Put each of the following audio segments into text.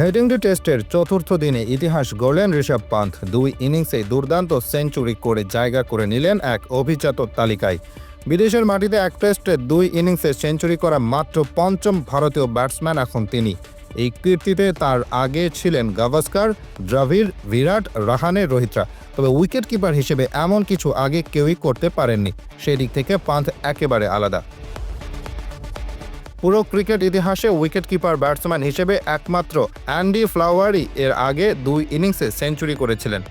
Headingley টেস্টের চতুর্থ দিনে ইতিহাস গড়লেন ঋষভ পান্থ। দুই ইনিংসে দুর্দান্ত সেঞ্চুরি করে জায়গা করে নিলেন এক অভিজাত তালিকায়। বিদেশের মাটিতে এক টেস্টে দুই ইনিংসে সেঞ্চুরি করা মাত্র পঞ্চম ভারতীয় ব্যাটসম্যান এখন তিনি। এই কীর্তিতে তার আগে ছিলেন গাভাস্কার দ্রাভিড় বিরাট, রাহানে রোহিতরা। তবে উইকেট কিপার হিসেবে এমন কিছু আগে কেউই করতে পারেননি। সেদিক থেকে পান্থ একেবারে আলাদা। পুরো ক্রিকেট ইতিহাসে উইকেট কিপার ব্যাটসম্যান হিসেবে একমাত্র অ্যান্ডি ফ্লাওয়ারি এর আগে দুই ইনিংসে সেঞ্চুরি করেছিলেন।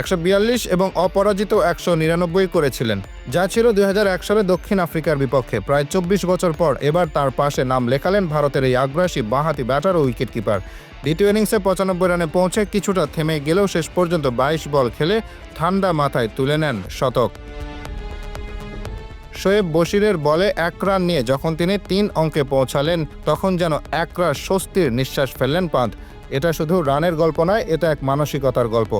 একশো বিয়াল্লিশ এবং অপরাজিত একশো নিরানব্বই করেছিলেন, যা ছিল দুই হাজার এক সালে দক্ষিণ আফ্রিকার বিপক্ষে। প্রায় চব্বিশ বছর পর এবার তার পাশে নাম লেখালেন ভারতের এই আগ্রাসী বাঁহাতি ব্যাটার ও উইকেট কিপার দ্বিতীয় ইনিংসে পঁচানব্বই রানে পৌঁছে কিছুটা থেমে গেলেও শেষ পর্যন্ত বাইশ বল খেলে ঠান্ডা মাথায় তুলে নেন শতক। শোয়েব বশিরের বলে এক রান নিয়ে যখন তিনি তিন অঙ্কে পৌঁছালেন, তখন যেন একরাশ স্বস্তির নিঃশ্বাস ফেললেন পান্ত এটা শুধু রানের গল্প নয়, এটা এক মানসিকতার গল্প।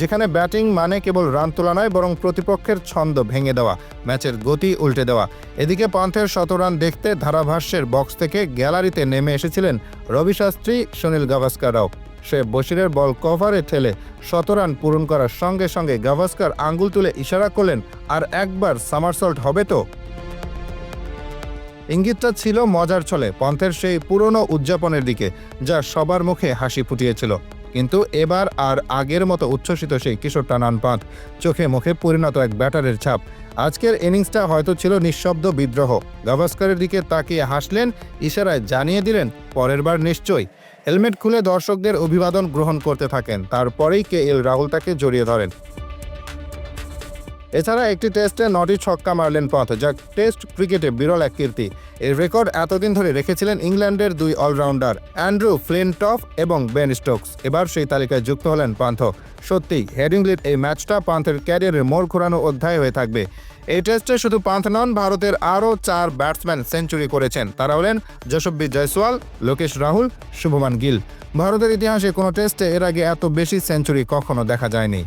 যেখানে ব্যাটিং মানে কেবল রান তোলা নয়, বরং প্রতিপক্ষের ছন্দ ভেঙে দেওয়া, ম্যাচের গতি উল্টে দেওয়া। এদিকে পান্থের শত রান দেখতে ধারাভাষ্যের বক্স থেকে গ্যালারিতে নেমে এসেছিলেন রবি শাস্ত্রী, সুনীল গাভাস্কাররাও সে বশিরের বল কভারে ঠেলে শত রান পূরণ করার সঙ্গে সঙ্গে গাভাস্কার আঙ্গুল তুলে ইশারা করলেন আর একবার সামারসল্ট হবে তো? ইঙ্গিতটা ছিল মজার ছলে, পন্থের সেই পুরনো উদযাপনের দিকে, যা সবার মুখে হাসি ফুটিয়েছিল। কিন্তু এবার আর আগের মতো উচ্ছ্বসিত সেই কিশোর টানান পাঁত, চোখে মুখে পরিণত এক ব্যাটারের ছাপ। আজকের ইনিংসটা হয়তো ছিল নিঃশব্দ বিদ্রোহ। গাভাস্কারের দিকে তাকিয়ে হাসলেন, ইশারায় জানিয়ে দিলেন, পরের বার নিশ্চয়ই। হেলমেট খুলে দর্শকদের অভিবাদন গ্রহণ করতে থাকেন, তারপরেই কে এল রাহুল তাকে জড়িয়ে ধরেন। এছাড়া একটি টেস্টে নটি ছক্কা মারলেন পথ যা টেস্ট ক্রিকেটে বিরল এক কীর্তি। এর রেকর্ড এতদিন ধরে রেখেছিলেন ইংল্যান্ডের দুই অলরাউন্ডার অ্যান্ড্রু ফ্লিনটফ এবং বেন স্টোকস এবার সেই তালিকায় যুক্ত হলেন পান্থ। সত্যি হেডিংলির এই ম্যাচটা পান্থের ক্যারিয়ারের মোড় ঘোরানো অধ্যায় হয়ে থাকবে। এই টেস্টে শুধু পান্থ নন, ভারতের আরও চার ব্যাটসম্যান সেঞ্চুরি করেছেন। তারা হলেন যশস্বী জয়সওয়াল, লোকেশ রাহুল, শুভমান গিল। ভারতের ইতিহাসে কোনো টেস্টে এর আগে এত বেশি সেঞ্চুরি কখনো দেখা যায়নি।